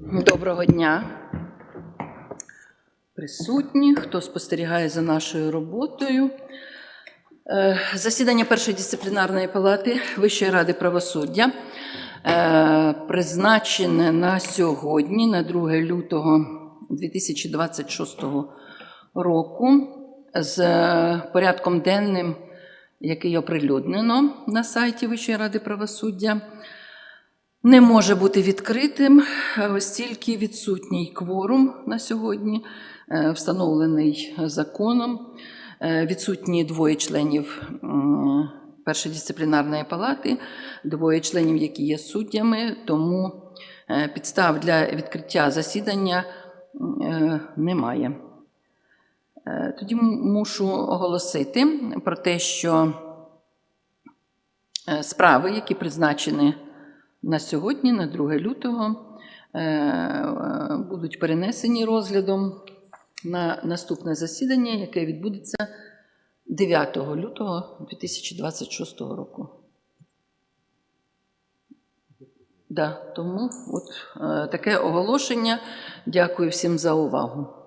Доброго дня. Присутні, хто спостерігає за нашою роботою. Е, Засідання першої дисциплінарної палати Вищої ради правосуддя е, призначене на сьогодні, на 2 лютого 2026 року, з порядком денним, який оприлюднено на сайті Вищої ради правосуддя не може бути відкритим, е, оскільки відсутній кворум на сьогодні, е, встановлений законом. Е, Відсутні двоє членів першої дисциплінарної палати, двоє членів, які є суддями, тому підстав для відкриття засідання немає. Тоді мушу оголосити про те, що справи, які призначені на сьогодні, на 2 лютого, е, е, будуть перенесені розглядом на наступне засідання, яке відбудеться 9 лютого 2026 року. Да, тому от е, таке оголошення. Дякую всім за увагу.